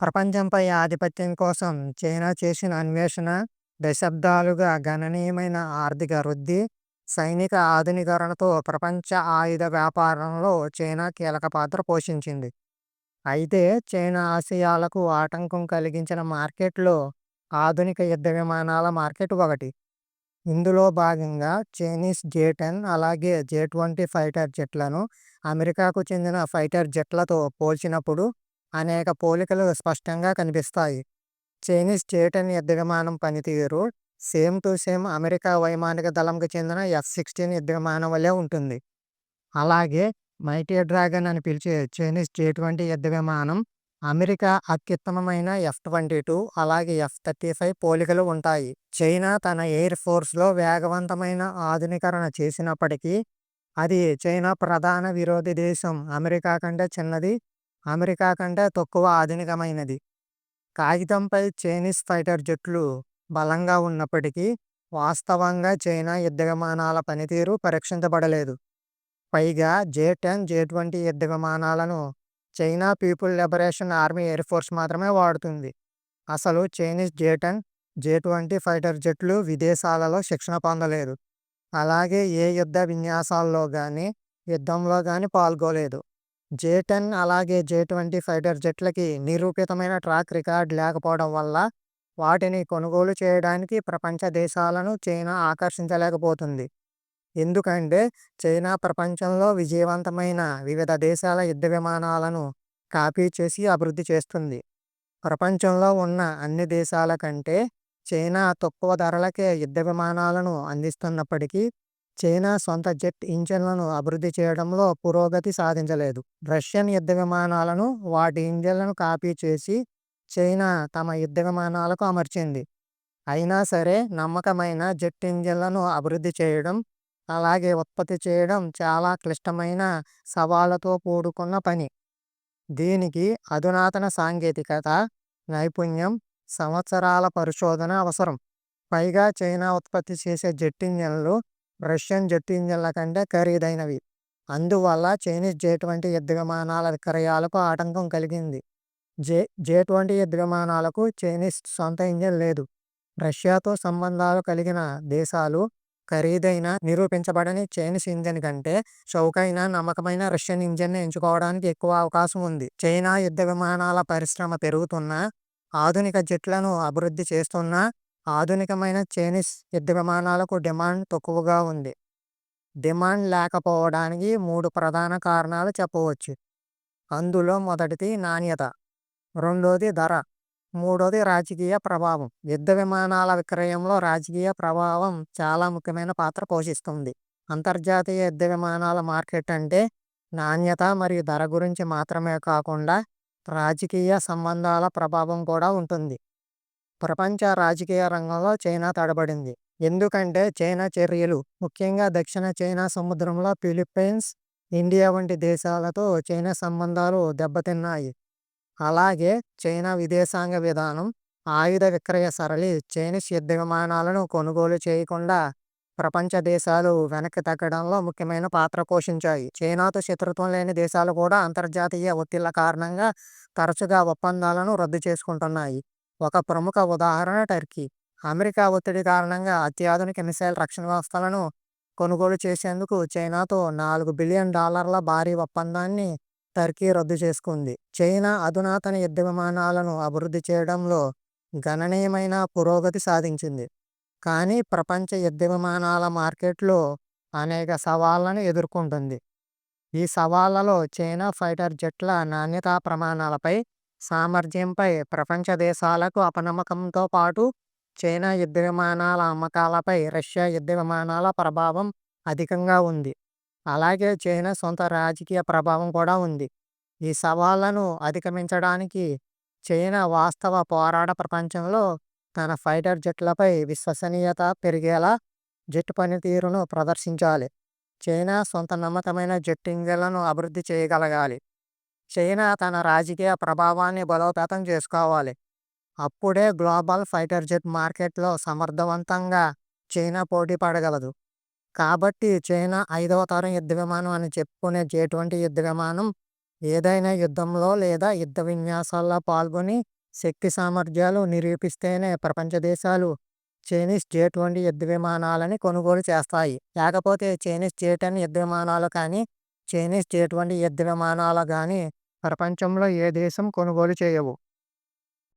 ప్రపంచంపై ఆధిపత్యం కోసం చైనా చేసిన అన్వేషణ, దశాబ్దాలుగా గణనీయమైన ఆర్థిక వృద్ధి, సైనిక ఆధునీకరణతో ప్రపంచ ఆయుధ వ్యాపారంలో చైనా కీలక పాత్ర పోషించింది. అయితే చైనా ఆశయాలకు ఆటంకం కలిగించిన మార్కెట్లో ఆధునిక యుద్ధ విమానాల మార్కెట్ ఒకటి. ఇందులో భాగంగా చైనీస్ జే-టెన్, అలాగే జే-ట్వంటీ ఫైటర్ జెట్లను అమెరికాకు చెందిన ఫైటర్ జెట్లతో పోల్చినప్పుడు అనేక పోలికలు స్పష్టంగా కనిపిస్తాయి. చైనీస్ జే-టెన్ విమానం పనితీరు సేమ్ టు సేమ్ అమెరికా వైమానిక దళంకు చెందిన ఎఫ్-సిక్స్టీన్ యుద్ధవిమానం వలె ఉంటుంది. అలాగే మైటీ డ్రాగన్ అని పిలిచే చైనీస్ జే-ట్వంటీ యుద్ధ విమానం అమెరికా అత్యుత్తమమైన ఎఫ్-ట్వంటీ-టూ, అలాగే ఎఫ్-థర్టీ-ఫైవ్ పోలికలు ఉంటాయి. చైనా తన ఎయిర్ ఫోర్స్లో వేగవంతమైన ఆధునీకరణ చేసినప్పటికీ అది చైనా ప్రధాన విరోధి దేశం అమెరికా కంటే చిన్నది, అమెరికా కంటే తక్కువ ఆధునికమైనది. కాగితంపై చైనీస్ ఫైటర్ జెట్లు బలంగా ఉన్నప్పటికీ వాస్తవంగా చైనా యుద్ధ విమానాల పనితీరు పరీక్షించబడలేదు. పైగా జే-టెన్, జే-ట్వంటీ యుద్ధ విమానాలను China people liberation army air force మాత్రమే వాడుతుంది. అసలు చైనీస్ జే-టెన్, జే-ట్వంటీ ఫైటర్ జెట్లు విదేశాలలో శిక్షణ పొందలేదు. అలాగే ఏ యుద్ధ విన్యాసాల్లో కానీ యుద్ధంలో కానీ పాల్గొలేదు. జే-టెన్, అలాగే జే-ట్వంటీ ఫైటర్ జెట్లకి నిరూపితమైన ట్రాక్ రికార్డ్ లేకపోవడం వల్ల వాటిని కొనుగోలు చేయడానికి ప్రపంచ దేశాలను చైనా ఆకర్షించలేకపోతుంది. ఎందుకంటే చైనా ప్రపంచంలో విజయవంతమైన వివిధ దేశాల యుద్ధ విమానాలను కాపీ చేసి అభివృద్ధి చేస్తుంది. ప్రపంచంలో ఉన్న అన్ని దేశాల కంటే చైనా తక్కువ ధరలకే యుద్ధ విమానాలను అందిస్తున్నప్పటికీ చైనా సొంత జెట్ ఇంజన్లను అభివృద్ధి చేయడంలో పురోగతి సాధించలేదు. రష్యన్ యుద్ధ విమానాలను, వాటి ఇంజన్లను కాపీ చేసి చైనా తమ యుద్ధ విమానాలకు అమర్చింది. అయినా సరే నమ్మకమైన జెట్ ఇంజన్లను అభివృద్ధి చేయడం, అలాగే ఉత్పత్తి చేయడం చాలా క్లిష్టమైన, సవాళ్ళతో కూడుకున్న పని. దీనికి అధునాతన సాంకేతికత, నైపుణ్యం, సంవత్సరాల పరిశోధన అవసరం. పైగా చైనా ఉత్పత్తి చేసే జెట్ ఇంజన్లు రష్యన్ జెట్ ఇంజన్ల కంటే ఖరీదైనవి. అందువల్ల చైనీస్ జే-ట్వంటీ యుద్ధ విమానాల విక్రయాలకు ఆటంకం కలిగింది. జే జే-ట్వంటీ యుద్ధ విమానాలకు చైనీస్ సొంత ఇంజన్ లేదు. రష్యాతో సంబంధాలు కలిగిన దేశాలు ఖరీదైన, నిరూపించబడని చైనీస్ ఇంజన్ కంటే చౌకైన, నమ్మకమైన రష్యన్ ఇంజన్ను ఎంచుకోవడానికి ఎక్కువ అవకాశం ఉంది. చైనా యుద్ధ విమానాల పరిశ్రమ పెరుగుతున్న ఆధునిక జెట్లను అభివృద్ధి చేస్తున్న ఆధునికమైన చైనీస్ యుద్ధ విమానాలకు డిమాండ్ తక్కువగా ఉంది. డిమాండ్ లేకపోవడానికి మూడు ప్రధాన కారణాలు చెప్పవచ్చు. అందులో మొదటిది నాణ్యత, రెండోది ధర, మూడోది రాజకీయ ప్రభావం. యుద్ధ విమానాల విక్రయంలో రాజకీయ ప్రభావం చాలా ముఖ్యమైన పాత్ర పోషిస్తుంది. అంతర్జాతీయ యుద్ధ విమానాల మార్కెట్ అంటే నాణ్యత మరియు ధర గురించి మాత్రమే కాకుండా రాజకీయ సంబంధాల ప్రభావం కూడా ఉంటుంది. ప్రపంచ రాజకీయ రంగంలో చైనా తడబడింది. ఎందుకంటే చైనా చర్యలు, ముఖ్యంగా దక్షిణ చైనా సముద్రంలో ఫిలిప్పీన్స్, ఇండియా వంటి దేశాలతో చైనా సంబంధాలు దెబ్బతిన్నాయి. అలాగే చైనా విదేశాంగ విధానం, ఆయుధ విక్రయ సరళి చైనీస్ యుద్ధ విమానాలను కొనుగోలు చేయకుండా ప్రపంచ దేశాలు వెనక్కి తగ్గడంలో ముఖ్యమైన పాత్ర పోషించాయి. చైనాతో శత్రుత్వం లేని దేశాలు కూడా అంతర్జాతీయ ఒత్తిళ్ళ కారణంగా తరచుగా ఒప్పందాలను రద్దు చేసుకుంటున్నాయి. ఒక ప్రముఖ ఉదాహరణ టర్కీ. అమెరికా ఒత్తిడి కారణంగా అత్యాధునిక మిసైల్ రక్షణ వ్యవస్థలను కొనుగోలు చేసేందుకు చైనాతో నాలుగు బిలియన్ డాలర్ల భారీ ఒప్పందాన్ని టర్కీ రద్దు చేసుకుంది. చైనా అధునాతన యుద్ధ విమానాలను అభివృద్ధి చేయడంలో గణనీయమైన పురోగతి సాధించింది. కానీ ప్రపంచ యుద్ధ విమానాల మార్కెట్లో అనేక సవాళ్ళను ఎదుర్కొంటుంది. ఈ సవాళ్ళలో చైనా ఫైటర్ జెట్ల నాణ్యతా ప్రమాణాలపై, సామర్థ్యంపై ప్రపంచ దేశాలకు అపనమ్మకంతో పాటు చైనా యుద్ధ విమానాల అమ్మకాలపై రష్యా యుద్ధ విమానాల ప్రభావం అధికంగా ఉంది. అలాగే చైనా సొంత రాజకీయ ప్రభావం కూడా ఉంది. ఈ సవాళ్ళను అధిగమించడానికి చైనా వాస్తవ పోరాట ప్రపంచంలో తన ఫైటర్ జెట్లపై విశ్వసనీయత పెరిగేలా జెట్ పనితీరును ప్రదర్శించాలి. చైనా సొంత నమ్మకమైన జెట్ ఇంజన్లను అభివృద్ధి చేయగలగాలి. చైనా తన రాజకీయ ప్రభావాన్ని బలోపేతం చేసుకోవాలి. అప్పుడే గ్లోబల్ ఫైటర్ జెట్ మార్కెట్లో సమర్థవంతంగా చైనా పోటీ పడగలదు. కాబట్టి చైనా ఐదవ తరం యుద్ధ విమానం అని చెప్పుకునే జే-ట్వంటీ యుద్ధ విమానం ఏదైనా యుద్ధంలో లేదా యుద్ధ విన్యాసాల్లో పాల్గొని శక్తి సామర్థ్యాలు నిరూపిస్తేనే ప్రపంచ దేశాలు చైనీస్ జే ట్వంటీ యుద్ధ విమానాలని కొనుగోలు చేస్తాయి. లేకపోతే చైనీస్ జే టెన్ యుద్ధ విమానాలు కానీ, చైనీస్ జే ట్వంటీ యుద్ధ విమానాలు కానీ ప్రపంచంలో ఏ దేశం కొనుగోలు చేయవు.